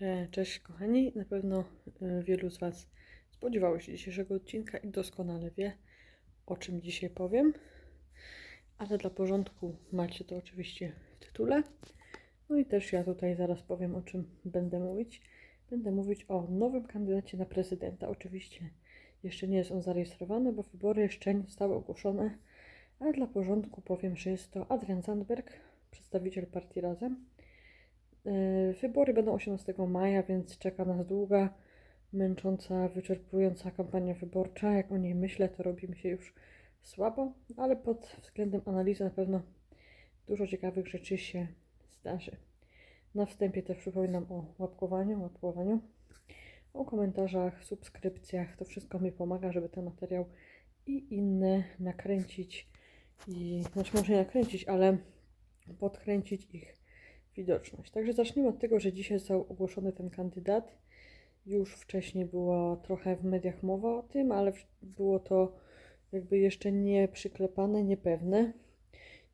E, Cześć kochani, na pewno e, wielu z Was spodziewało się dzisiejszego odcinka i doskonale wie, o czym dzisiaj powiem. Ale dla porządku macie to oczywiście w tytule. No i też ja tutaj zaraz powiem, o czym będę mówić. Będę mówić o nowym kandydacie na prezydenta. Oczywiście jeszcze nie jest on zarejestrowany, bo wybory jeszcze nie zostały ogłoszone, ale dla porządku powiem, że jest to Adrian Zandberg, przedstawiciel partii Razem. Yy, Wybory będą 18 maja, więc czeka nas długa, męcząca, wyczerpująca kampania wyborcza. Jak o niej myślę, to robi mi się już słabo, ale pod względem analizy na pewno dużo ciekawych rzeczy się zdarzy. Na wstępie też przypominam o łapkowaniu, łapkowaniu, o komentarzach, subskrypcjach. To wszystko mi pomaga, żeby ten materiał i inne nakręcić i, znaczy może nie nakręcić, ale podkręcić ich widoczność. Także zacznijmy od tego, że dzisiaj został ogłoszony ten kandydat. Już wcześniej była trochę w mediach mowa o tym, ale było to jakby jeszcze nie przyklepane, niepewne.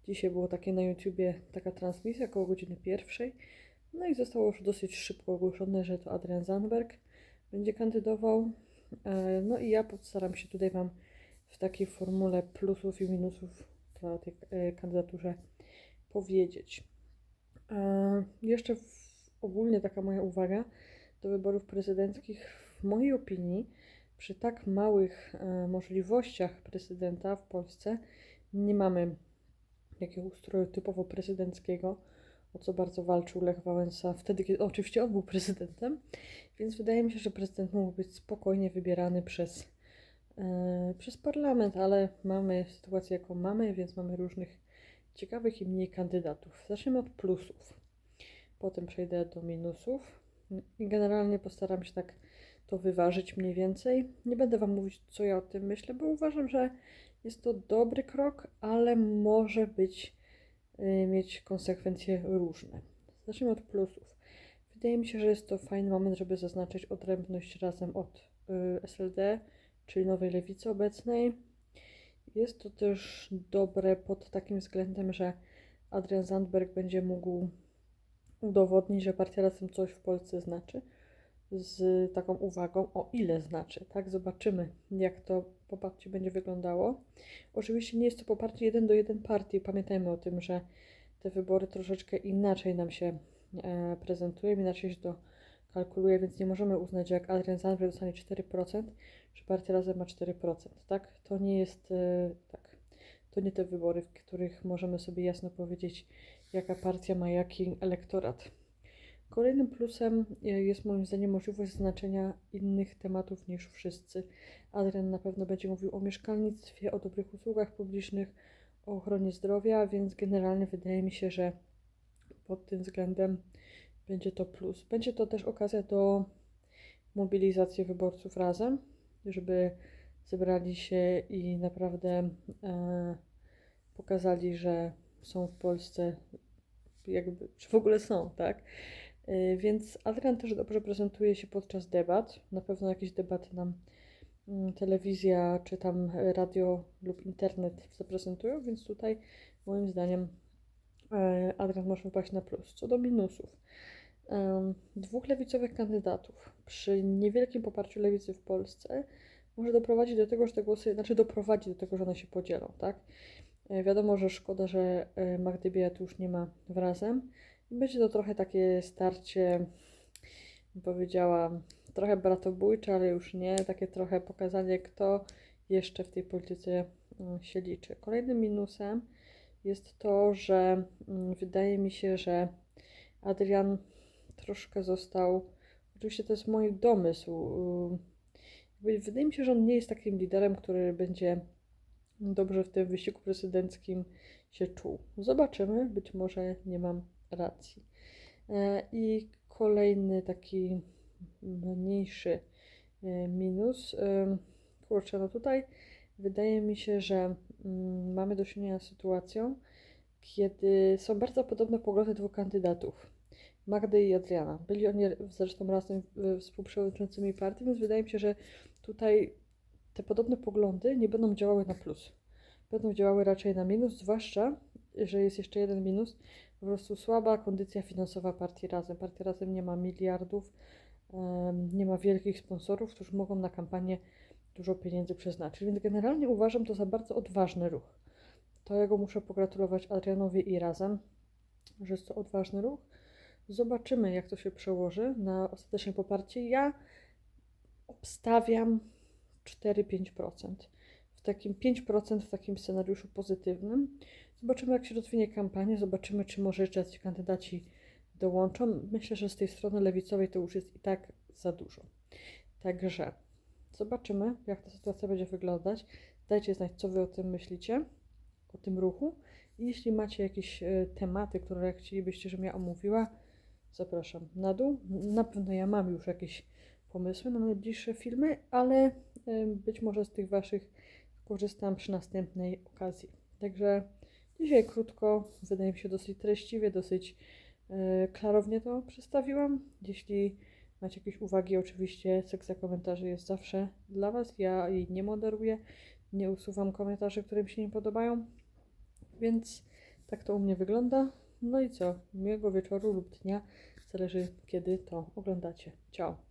Dzisiaj było takie na YouTubie taka transmisja około godziny pierwszej. No i zostało już dosyć szybko ogłoszone, że to Adrian Zandberg będzie kandydował. E, No i ja postaram się tutaj Wam w takiej formule plusów i minusów dla tej e, kandydaturze powiedzieć. E, Jeszcze ogólnie taka moja uwaga do wyborów prezydenckich. W mojej opinii, przy tak małych e, możliwościach prezydenta w Polsce, nie mamy takiego ustroju typowo prezydenckiego, o co bardzo walczył Lech Wałęsa wtedy, kiedy oczywiście on był prezydentem. Więc wydaje mi się, że prezydent mógł być spokojnie wybierany przez, e, przez parlament, ale mamy sytuację, jaką mamy, więc mamy różnych ciekawych i mniej kandydatów. Zacznijmy od plusów. Potem przejdę do minusów. I generalnie postaram się tak to wyważyć mniej więcej. Nie będę Wam mówić, co ja o tym myślę, bo uważam, że jest to dobry krok, ale może być, y, mieć konsekwencje różne. Zacznijmy od plusów. Wydaje mi się, że jest to fajny moment, żeby zaznaczyć odrębność razem od y, SLD, czyli Nowej Lewicy obecnej. Jest to też dobre pod takim względem, że Adrian Zandberg będzie mógł udowodnić, że partia Razem coś w Polsce znaczy, z taką uwagą, o ile znaczy. Tak, zobaczymy, jak to poparcie będzie wyglądało. Oczywiście nie jest to poparcie jeden do jeden partii. Pamiętajmy o tym, że te wybory troszeczkę inaczej nam się e, prezentują, inaczej się to kalkuluje, więc nie możemy uznać, że jak Adrian Zandberg dostanie 4%, że partia Razem ma 4%. Tak, to nie jest e, tak. To nie te wybory, w których możemy sobie jasno powiedzieć, jaka partia ma jaki elektorat. Kolejnym plusem e, jest moim zdaniem możliwość znaczenia innych tematów niż wszyscy. Adrian na pewno będzie mówił o mieszkalnictwie, o dobrych usługach publicznych, o ochronie zdrowia, więc generalnie wydaje mi się, że pod tym względem będzie to plus. Będzie to też okazja do mobilizacji wyborców razem, żeby zebrali się i naprawdę e, pokazali, że są w Polsce, jakby, czy w ogóle są, tak? Y, Więc Adrian też dobrze prezentuje się podczas debat. Na pewno jakieś debaty nam mm, telewizja, czy tam radio lub internet zaprezentują, więc tutaj moim zdaniem e, Adrian może wypaść na plus. Co do minusów. Dwóch lewicowych kandydatów przy niewielkim poparciu lewicy w Polsce może doprowadzić do tego, że te głosy, znaczy doprowadzi do tego, że one się podzielą, tak? E, Wiadomo, że szkoda, że e, Magdy Biejat już nie ma w razem. Będzie to trochę takie starcie, bym powiedziała, trochę bratobójcze, ale już nie. Takie trochę pokazanie, kto jeszcze w tej polityce mm, się liczy. Kolejnym minusem jest to, że mm, wydaje mi się, że Adrian troszkę został. Oczywiście to jest mój domysł. Wydaje mi się, że on nie jest takim liderem, który będzie dobrze w tym wyścigu prezydenckim się czuł. Zobaczymy, być może nie mam racji. E, I kolejny taki mniejszy e, minus. e, Kurczę, no tutaj wydaje mi się, że mm, mamy do czynienia z sytuacją, kiedy są bardzo podobne poglądy dwóch kandydatów. Magdy i Adriana. Byli oni zresztą razem współprzewodniczącymi partii, więc wydaje mi się, że tutaj te podobne poglądy nie będą działały na plus. Będą działały raczej na minus, zwłaszcza, że jest jeszcze jeden minus, po prostu słaba kondycja finansowa partii Razem. Partia Razem nie ma miliardów, nie ma wielkich sponsorów, którzy mogą na kampanię dużo pieniędzy przeznaczyć. Więc generalnie uważam to za bardzo odważny ruch. To jego muszę pogratulować Adrianowi i Razem, że jest to odważny ruch. Zobaczymy, jak to się przełoży na ostateczne poparcie. Ja obstawiam 4-5%. W takim 5% w takim scenariuszu pozytywnym. Zobaczymy, jak się rozwinie kampania, zobaczymy, czy może jeszcze ci kandydaci dołączą. Myślę, że z tej strony lewicowej to już jest i tak za dużo. Także zobaczymy, jak ta sytuacja będzie wyglądać. Dajcie znać, co Wy o tym myślicie, o tym ruchu. I jeśli macie jakieś e, tematy, które chcielibyście, żebym ja omówiła, zapraszam na dół. Na pewno ja mam już jakieś pomysły na najbliższe filmy, ale być może z tych Waszych korzystam przy następnej okazji. Także dzisiaj krótko, wydaje mi się dosyć treściwie, dosyć e, klarownie to przedstawiłam. Jeśli macie jakieś uwagi, oczywiście sekcja komentarzy jest zawsze dla Was. Ja jej nie moderuję, nie usuwam komentarzy, które mi się nie podobają, więc tak to u mnie wygląda. No i co? Miłego wieczoru lub dnia, zależy kiedy to oglądacie. Ciao!